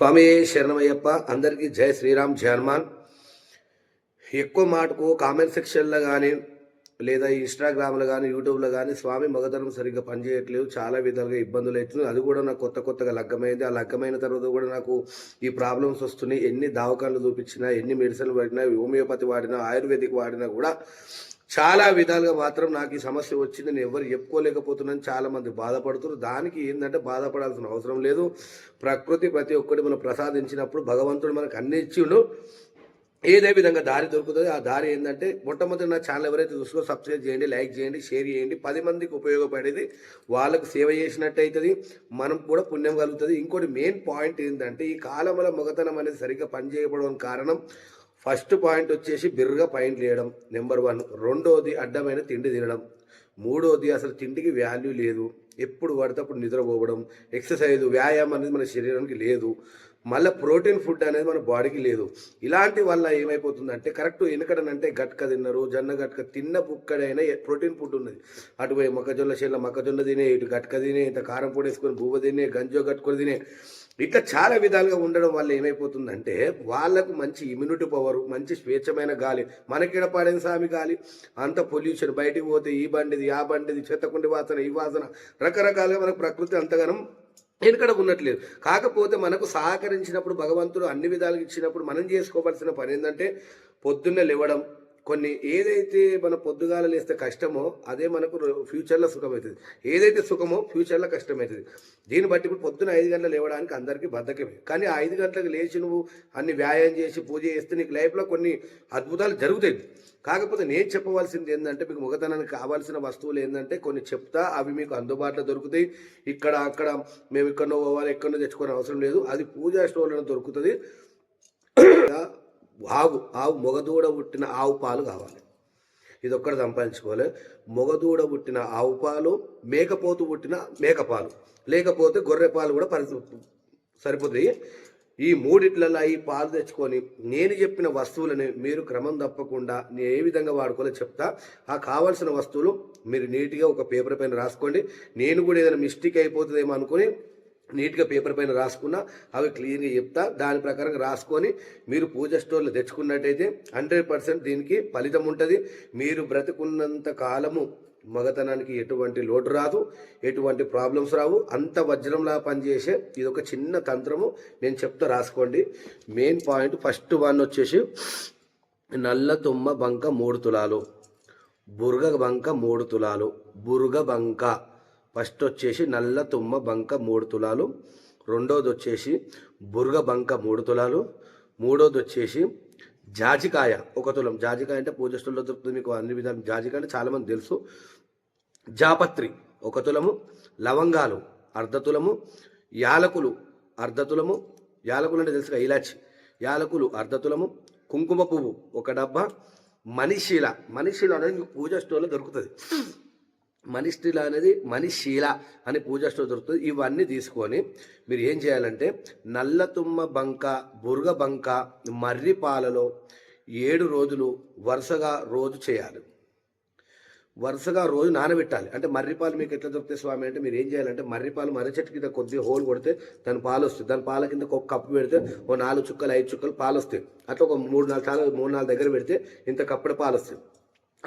స్వామి శరణమయ్యప్ప అందరికీ జై శ్రీరామ్ జై హనుమాన్ ఎక్కువ మాటకు కామెంట్ సెక్షన్లో కానీ లేదా ఇన్స్టాగ్రామ్లో కానీ యూట్యూబ్లో కానీ స్వామి మగధనం సరిగ్గా పనిచేయట్లేదు. చాలా విధాలుగా ఇబ్బందులు అవుతుంది అది కూడా నాకు కొత్త కొత్తగా లగ్గమైంది. ఆ లగ్గమైన తర్వాత కూడా నాకు ఈ ప్రాబ్లమ్స్ వస్తున్నాయి. ఎన్ని దవాఖాన్లు చూపించినా ఎన్ని మెడిసిన్లు వాడినా హోమియోపతి వాడినా ఆయుర్వేదిక్ వాడినా కూడా చాలా విధాలుగా మాత్రం నాకు ఈ సమస్య వచ్చింది. నేను ఎవరు చెప్పుకోలేకపోతున్నాను చాలా మంది బాధపడుతున్నారు. దానికి ఏంటంటే బాధపడాల్సిన అవసరం లేదు. ప్రకృతి ప్రతి ఒక్కటి మనం ప్రసాదించినప్పుడు భగవంతుడు మనకు అన్ని ఇచ్చిండు. ఏదే విధంగా దారి దొరుకుతుంది. ఆ దారి ఏంటంటే మొట్టమొదటి నా ఛానల్ ఎవరైతే చూసుకో సబ్స్క్రైబ్ చేయండి లైక్ చేయండి షేర్ చేయండి. పది మందికి ఉపయోగపడేది వాళ్ళకు సేవ చేసినట్టు అవుతుంది మనం కూడా పుణ్యం కలుగుతుంది. ఇంకోటి మెయిన్ పాయింట్ ఏంటంటే ఈ కాలంలో మొగతనం అనేది సరిగ్గా పనిచేయబడడం కారణం ఫస్ట్ పాయింట్ వచ్చేసి బిర్రగా పాయింట్లు వేయడం నెంబర్ వన్. రెండోది అడ్డమైన తిండి తినడం. మూడోది అసలు తిండికి వాల్యూ లేదు. ఎప్పుడు పడితే అప్పుడు నిద్రపోవడం ఎక్సర్సైజ్ వ్యాయామం అనేది మన శరీరానికి లేదు. మళ్ళీ ప్రోటీన్ ఫుడ్ అనేది మన బాడీకి లేదు. ఇలాంటి వల్ల ఏమైపోతుందంటే కరెక్ట్ వెనకడనంటే గట్క తిన్నారు జొన్న గట్క తిన్న పుక్కడైనా ప్రోటీన్ ఫుడ్ ఉన్నది. అటు పోయి మొక్కజొన్న చేనులో మొక్కజొన్న తినే ఇటు గట్క తినే ఇంత కారం పొడి వేసుకొని బువ్వ తినే గంజో కట్టుకొని తినే. ఇట్లా చాలా విధాలుగా ఉండడం వల్ల ఏమైపోతుందంటే వాళ్ళకు మంచి ఇమ్యూనిటీ పవర్ మంచి స్వేచ్ఛమైన గాలి మనకిడ పడిన సామి గాలి. అంత పొల్యూషన్ బయటికి పోతే ఈ బండిది ఆ బండిది చెత్తకుండి వాసన ఈ వాసన. రకరకాలుగా మనకు ప్రకృతి అంతగానం వెనుకడ ఉన్నట్లేదు. కాకపోతే మనకు సహకరించినప్పుడు భగవంతుడు అన్ని విధాలుగా ఇచ్చినప్పుడు మనం చేసుకోవాల్సిన పని ఏంటంటే పొద్దున్నే లేవడం కొన్ని ఏదైతే మన పొద్దుగాల లేస్తే కష్టమో అదే మనకు ఫ్యూచర్లో సుఖమవుతుంది. ఏదైతే సుఖమో ఫ్యూచర్లో కష్టమవుతుంది. దీన్ని బట్టి ఇప్పుడు పొద్దున ఐదు గంటలు లేవడానికి అందరికీ బద్ధకమే. కానీ ఆ ఐదు గంటలకు లేచి నువ్వు అన్ని వ్యాయామం చేసి పూజ చేస్తే నీకు లైఫ్లో కొన్ని అద్భుతాలు జరుగుతాయి. కాకపోతే నేను చెప్పవలసింది ఏంటంటే మీకు మొగతనానికి కావాల్సిన వస్తువులు ఏంటంటే కొన్ని చెప్తా అవి మీకు అందుబాటులో దొరుకుతాయి. ఇక్కడ అక్కడ మేము ఎక్కడో పోవాలి ఎక్కడో తెచ్చుకోని అవసరం లేదు. అది పూజా స్టోర్లో దొరుకుతుంది. ఆవు ఆవు మొగదూడ పుట్టిన ఆవు పాలు కావాలి. ఇది ఒక్కటి సంపాదించుకోవాలి. మొగదూడ పుట్టిన ఆవు పాలు మేకపోతు పుట్టిన మేకపాలు. లేకపోతే గొర్రె పాలు కూడా పరి సరిపోతాయి. ఈ మూడిట్లలో ఈ పాలు తెచ్చుకొని నేను చెప్పిన వస్తువులని మీరు క్రమం తప్పకుండా నేను ఏ విధంగా వాడుకోవాలో చెప్తా. ఆ కావాల్సిన వస్తువులు మీరు నీట్గా ఒక పేపర్ పైన రాసుకోండి. నేను కూడా ఏదైనా మిస్టేక్ అయిపోతుందేమో అనుకుని నీట్గా పేపర్ పైన రాసుకున్నా అవి క్లియర్గా చెప్తా దాని ప్రకారం రాసుకొని మీరు పూజ స్టోర్లో తెచ్చుకున్నట్టయితే హండ్రెడ్ పర్సెంట్ దీనికి ఫలితం ఉంటుంది. మీరు బ్రతికున్నంత కాలము మగతనానికి ఎటువంటి లోటు రాదు ఎటువంటి ప్రాబ్లమ్స్ రావు. అంత వజ్రంలా పనిచేసే ఇది ఒక చిన్న తంత్రము. నేను చెప్తా రాసుకోండి. మెయిన్ పాయింట్ ఫస్ట్ వన్ వచ్చేసి నల్ల తుమ్మ బంక మూడు తులాలు బురగ బంక మూడు తులాలు బురగ బంక. ఫస్ట్ వచ్చేసి నల్ల తుమ్మ బంక మూడు తులాలు రెండోది వచ్చేసి బురగ బంక మూడు తులాలు మూడోది వచ్చేసి జాజికాయ ఒక తులం. జాజికాయ అంటే పూజ దొరుకుతుంది మీకు అన్ని విధాలు. జాజికాయ అంటే చాలామంది తెలుసు. జాపత్రి ఒక తులము లవంగాలు అర్ధ తులము యాలకులు అర్ధ తులము యాలకులు అంటే తెలుసుగా ఇలాచి. యాలకులు అర్ధ తులము కుంకుమ పువ్వు ఒక డబ్బా మనిషిల మనిషిల అనేది మీకు పూజ స్టోర్లో దొరుకుతుంది. మనిషిల అనేది మనిషీల అని పూజ దొరుకుతుంది. ఇవన్నీ తీసుకొని మీరు ఏం చేయాలంటే నల్ల తుమ్మ బంక బురగ బంక మర్రి పాలలో ఏడు రోజులు వరుసగా రోజు చేయాలి. వరుసగా రోజు నానబెట్టాలి. అంటే మర్రిపాలు మీకు ఎట్లా దొరుకుతాయి స్వామి? అంటే మీరు ఏం చేయాలంటే మర్రిపాలు మర్రి చెట్టు కింద కొద్దిగా హోల్ కొడితే దాని పాలు వస్తుంది దాని పాల కింద ఒక కప్పు పెడితే ఓ నాలుగు చుక్కలు ఐదు చుక్కలు పాలు వస్తాయి. అట్లా ఒక మూడు నాలుగు సార్లు మూడు నాలుగు దగ్గర పెడితే ఇంత కప్పుడు పాలు వస్తాయి.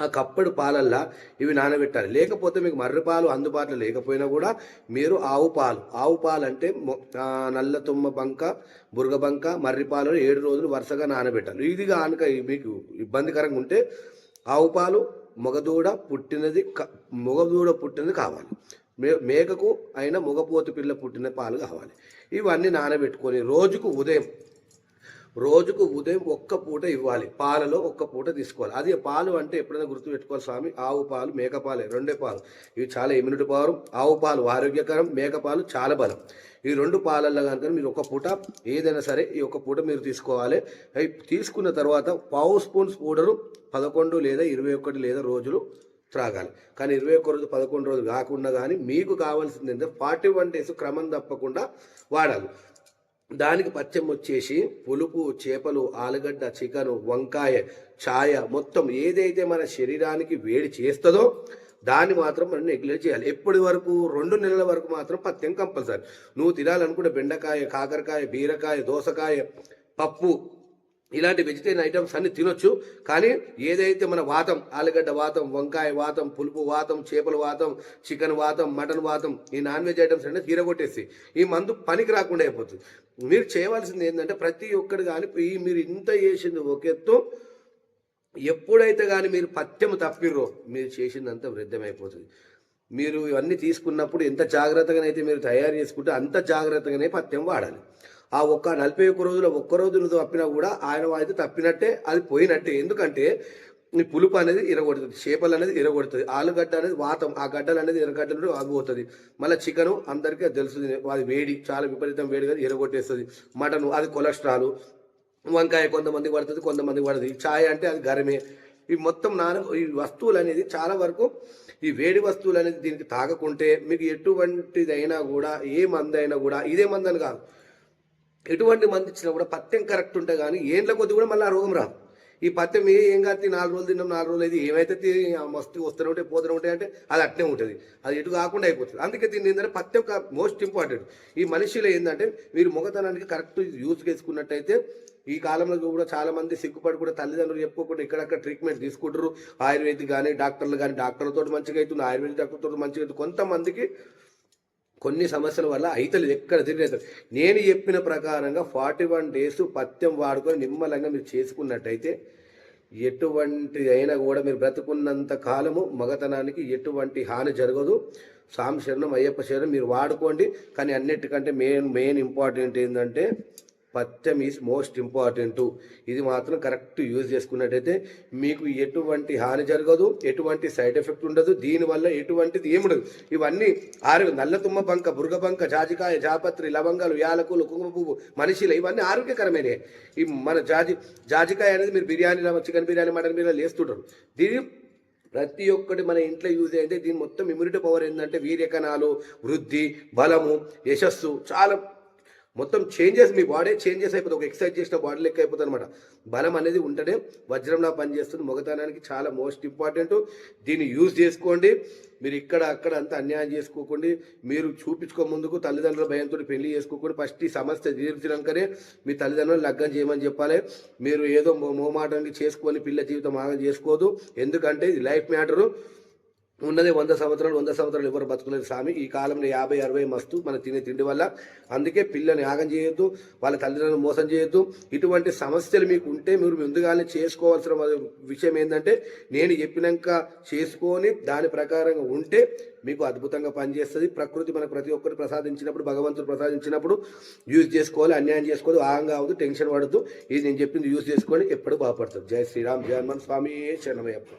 ఆ కప్పడు పాలల్లా ఇవి నానబెట్టాలి. లేకపోతే మీకు మర్రి పాలు అందుబాటులో లేకపోయినా కూడా మీరు ఆవు పాలు. ఆవు పాలు అంటే మొ- నల్ల తుమ్మ బంక బురగ బంక మర్రి పాలు ఏడు రోజులు వరుసగా నానబెట్టాలి. ఇది కనుక మీకు ఇబ్బందికరంగా ఉంటే ఆవు పాలు మగదూడ పుట్టినది క- మగదూడ పుట్టినది కావాలి. మే మేకకు అయినా మగపోతు పిల్ల పుట్టిన పాలు కావాలి. ఇవన్నీ నానబెట్టుకొని రోజుకు ఉదయం రోజుకు ఉదయం ఒక్క పూట ఇవ్వాలి. పాలలో ఒక్క పూట తీసుకోవాలి. అది పాలు అంటే ఎప్పుడైనా గుర్తు పెట్టుకోవాలి స్వామి. ఆవు పాలు మేకపాలే రెండే పాలు. ఇవి చాలా ఇమ్యూనిటీ పవర్. ఆవు పాలు ఆరోగ్యకరం మేకపాలు చాలా బలం. ఈ రెండు పాలల్లో కనుక మీరు ఒక పూట ఏదైనా సరే ఈ ఒక పూట మీరు తీసుకోవాలి. అవి తీసుకున్న తర్వాత పావు స్పూన్స్ పౌడరు పదకొండు లేదా ఇరవై ఒకటి లేదా రోజులు త్రాగాలి. కానీ ఇరవై ఒక్క రోజు పదకొండు రోజులు కాకుండా కానీ మీకు కావాల్సింది ఏంటంటే ఫార్టీ వన్ డేస్ క్రమం తప్పకుండా వాడాలి. దానికి పచ్చం వచ్చేసి పులుపు చేపలు ఆలుగడ్డ చికెన్ వంకాయ ఛాయ మొత్తం ఏదైతే మన శరీరానికి వేడి చేస్తుందో దాన్ని మాత్రం మనం నెగ్లెక్ట్ చేయాలి. ఎప్పటి వరకు? రెండు నెలల వరకు మాత్రం పత్యం కంపల్సరీ. నువ్వు తినాలనుకుంటే బెండకాయ కాకరకాయ బీరకాయ దోసకాయ పప్పు ఇలాంటి వెజిటేరియన్ ఐటమ్స్ అన్ని తినొచ్చు. కానీ ఏదైతే మన వాతం ఆలుగడ్డ వాతం వంకాయ వాతం పులుపు వాతం చేపల వాతం చికెన్ వాతం మటన్ వాతం ఈ నాన్ వెజ్ ఐటమ్స్ అంటే తీరగొట్టేసి ఈ మందు పనికి రాకుండా అయిపోతుంది. మీరు చేయవలసింది ఏంటంటే ప్రతి ఒక్కరు కానీ ఈ మీరు ఇంత చేసింది ఒక ఎత్తు ఎప్పుడైతే కానీ మీరు పత్యం తప్పిర్రో మీరు చేసిందంతా వృద్ధమైపోతుంది మీరు ఇవన్నీ తీసుకున్నప్పుడు ఎంత జాగ్రత్తగానైతే మీరు తయారు చేసుకుంటే అంత జాగ్రత్తగానే పత్యం వాడాలి. ఆ ఒక్క నలభై ఒక్క రోజుల ఒక్క రోజులు తప్పినా కూడా ఆయన అయితే తప్పినట్టే అది పోయినట్టే. ఎందుకంటే ఈ పులుపు అనేది ఇరగొడుతుంది చేపలు అనేది ఇరగొడుతుంది ఆలుగడ్డ అనేది వాతం ఆ గడ్డలు అనేది ఎర్రగడ్డలు ఆగిపోతుంది. మళ్ళీ చికెను అందరికీ అది తెలుస్తుంది అది వేడి చాలా విపరీతం వేడి ఇరగొట్టేస్తుంది. మటను అది కొలెస్ట్రాల్ వంకాయ కొంతమందికి పడుతుంది కొంతమందికి పడుతుంది ఛాయ్ అంటే అది గరమే. ఈ మొత్తం నాన ఈ వస్తువులు అనేది చాలా వరకు ఈ వేడి వస్తువులు అనేది దీనికి తాగకుంటే మీకు ఎటువంటిదైనా కూడా ఏ మందు అయినా కూడా ఇదే మందని కాదు. ఎటువంటి మంది ఇచ్చినా కూడా పత్యం కరెక్ట్ ఉంటే కానీ ఏండ్ల కొద్ది కూడా మళ్ళీ ఆ రోగం రాదు. ఈ పత్యం ఏ ఏం కాదు నాలుగు రోజులు తిన్నాం నాలుగు రోజులు అయితే ఏమైతే మస్తు వస్తూనే ఉంటాయి పోతూనే ఉంటాయి అంటే అది అట్నే ఉంటుంది. అది ఎటు కాకుండా అయిపోతుంది. అందుకే దీన్ని ఏంటంటే పత్యం మోస్ట్ ఇంపార్టెంట్ ఈ మనిషిలో ఏంటంటే మీరు మొగతనానికి కరెక్ట్ యూజ్ చేసుకున్నట్టయితే ఈ కాలంలో కూడా చాలా మంది సిగ్గుపడి కూడా తల్లిదండ్రులు చెప్పుకోకుండా ఇక్కడక్కడ ట్రీట్మెంట్ తీసుకుంటారు ఆయుర్వేదిక్ కానీ డాక్టర్లు కానీ డాక్టర్లతో మంచిగా అవుతుంది ఆయుర్వేదిక్ డాక్టర్తో మంచిగా అవుతుంది కొంతమందికి కొన్ని సమస్యల వల్ల అయితలు ఎక్కడ తిరిగి నేను చెప్పిన ప్రకారంగా ఫార్టీ వన్ డేస్ పత్యం వాడుకొని నిమ్మలంగా మీరు చేసుకున్నట్టయితే ఎటువంటి అయినా కూడా మీరు బ్రతుకున్నంత కాలము మగతనానికి ఎటువంటి హాని జరగదు. సామి అయ్యప్ప శరణం మీరు వాడుకోండి. కానీ అన్నిటికంటే మెయిన్ మెయిన్ ఇంపార్టెంట్ ఏంటంటే పత్యం ఈజ్ మోస్ట్ ఇంపార్టెంట్ ఇది మాత్రం కరెక్ట్ యూజ్ చేసుకున్నట్టయితే మీకు ఎటువంటి హాని జరగదు ఎటువంటి సైడ్ ఎఫెక్ట్ ఉండదు దీనివల్ల ఎటువంటిది ఏముండదు ఇవన్నీ ఆరోగ్య నల్ల తుమ్మ బంక బురగ బంక జాజికాయ జాపత్రి లవంగాలు యాలకులు కుంకుమ పువ్వు మనిషిలు ఇవన్నీ ఆరోగ్యకరమైనవి ఈ మన జాజి జాజికాయ అనేది మీరు బిర్యానీ చికెన్ బిర్యానీ మటన్ బిర్యానీ వేస్తుంటారు దీని ప్రతి ఒక్కటి మన ఇంట్లో యూజ్ అయితే దీని మొత్తం ఇమ్యూనిటీ పవర్ ఏంటంటే వీర్యకణాలు వృద్ధి బలము యశస్సు చాలా మొత్తం చేంజెస్ మీ బాడీ చేంజెస్ అయిపోతుంది ఒక ఎక్సర్సైజ్ చేసిన బాడీ లెక్క అయిపోతుంది అనమాట బలం అనేది ఉంటేనే వజ్రంలా పనిచేస్తుంది. మొగతనానికి చాలా మోస్ట్ ఇంపార్టెంట్ దీన్ని యూజ్ చేసుకోండి. మీరు ఇక్కడ అక్కడ అంతా అన్యాయం చేసుకోకండి. మీరు చూపించుకో ముందుకు తల్లిదండ్రుల భయంతో పెళ్ళి చేసుకోకుండా. ఫస్ట్ ఈ సమస్య తీర్చినాకనే మీ తల్లిదండ్రులు లగ్గం చేయమని చెప్పాలి. మీరు ఏదో మోమాటానికి చేసుకొని పిల్ల జీవితం ఆగం చేసుకోవద్దు ఎందుకంటే ఇది లైఫ్ మ్యాటరు ఉన్నదే వంద సంవత్సరాలు వంద సంవత్సరాలు ఎవరు బతకలేరు స్వామి. ఈ కాలంలో యాభై అరవై మస్తు మన తినే తిండి వల్ల. అందుకే పిల్లని యాగం చేయొద్దు వాళ్ళ తల్లిదండ్రులను మోసం చేయొద్దు. ఇటువంటి సమస్యలు మీకు ఉంటే మీరు ముందుగానే చేసుకోవాల్సిన విషయం ఏంటంటే నేను చెప్పినాక చేసుకొని దాని ప్రకారంగా ఉంటే మీకు అద్భుతంగా పనిచేస్తుంది. ప్రకృతి మనకు ప్రతి ఒక్కరు ప్రసాదించినప్పుడు భగవంతుడు ప్రసాదించినప్పుడు యూజ్ చేసుకోవాలి అన్యాయం చేసుకోవాలి ఆగంగా అవద్దు టెన్షన్ పడద్దు. ఇది నేను చెప్పింది యూజ్ చేసుకొని ఎప్పుడు బాగుపడుతుంది జై శ్రీరామ్ జయ స్వామి శరణమయ్యప్ప.